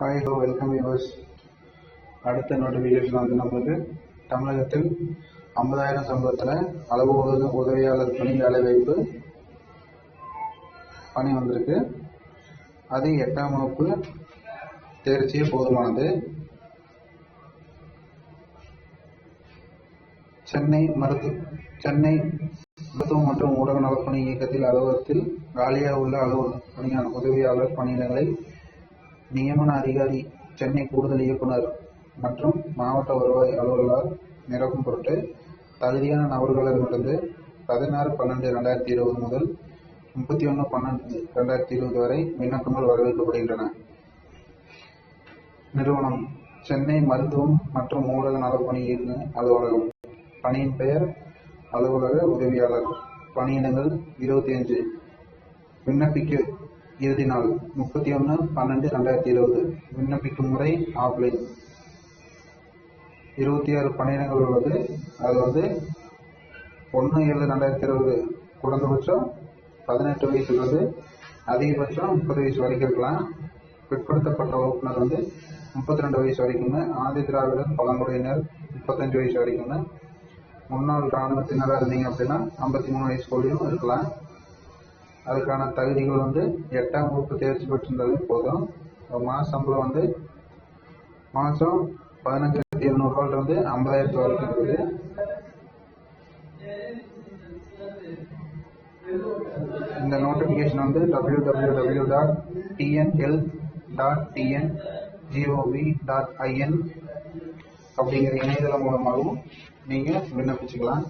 Hi ஹோ welcome use அடுத்த notification வந்து நம்மளுக்கு தமிழகத்தில் ஐம்பதாயிரம் சம்பளத்தில் அளவு உதவி உதவியாளர் பணி வேலைவாய்ப்பு பணி வந்திருக்கு. அது எட்டாம் வகுப்பு தேர்ச்சியே போதுமானது. சென்னை மருத்து சென்னை மருத்துவம் மற்றும் ஊடக நலப்பணி இயக்கத்தில் அலுவலகத்தில் காலியாக உள்ள அலுவலக பணியான உதவியாளர் பணியிடங்களை நியமன அதிகாரி சென்னை கூடுதல் இயக்குனர் மற்றும் மாவட்ட வருவாய் அலுவலர் நிரப்பும் பொருட்டு தகுதியான நபர்களிடமிருந்து பதினாறு பன்னெண்டு ரெண்டாயிரத்தி இருபது முதல் முப்பத்தி ஒன்று பன்னெண்டு ரெண்டாயிரத்தி இருபது வரை விண்ணப்பங்கள் வரவேற்கப்படுகின்றன. நிறுவனம் சென்னை மருத்துவம் மற்றும் ஊடக நலப்பணியின் அலுவலகம். பணியின் பெயர் அலுவலக உதவியாளர். பணியிடங்கள் இருபத்தி அஞ்சு. விண்ணப்பிக்க இறுதி நாள் முப்பத்தி ஒன்று பன்னெண்டு ரெண்டாயிரத்தி இருபது. விண்ணப்பிக்கும் முறை ஆஃப்லைன் இருபத்தி ஆறு பணியிடங்கள் உள்ளது. அது வந்து ஒன்று ஏழு ரெண்டாயிரத்தி இருபது. குறைந்தபட்சம் பதினெட்டு வயசுலேருந்து அதிகபட்சம் முப்பது வயசு வரைக்கும் இருக்கலாம். பிற்படுத்தப்பட்ட வகுப்பினர் வந்து முப்பத்தி ரெண்டு வயசு வரைக்குமே ஆதி திராவிடர் பழங்குடியினர் முப்பத்தஞ்சு வயசு வரைக்குமே முன்னாள் இராணுவத்தினராக இருந்தீங்க அப்படின்னா ஐம்பத்தி மூணு வயசுக்குள்ளேயும் இருக்கலாம். அதுக்கான தகுதிகள் வந்து எட்டாம் வகுப்பு தேர்ச்சி பெற்றிருந்தாலே போதும். மாத சம்பளம் வந்து மாதம் பதினஞ்சாயிரத்தி எழுநூறுவாயிலிருந்து ஐம்பதாயிரத்து வரைக்கும் இருக்குது. இந்த நோட்டிஃபிகேஷன் வந்து W W W dot TN health dot TN GOV dot IN அப்படிங்கிற இணையதளம் மூலமாகவும் நீங்கள் விண்ணப்பிச்சுக்கலாம்.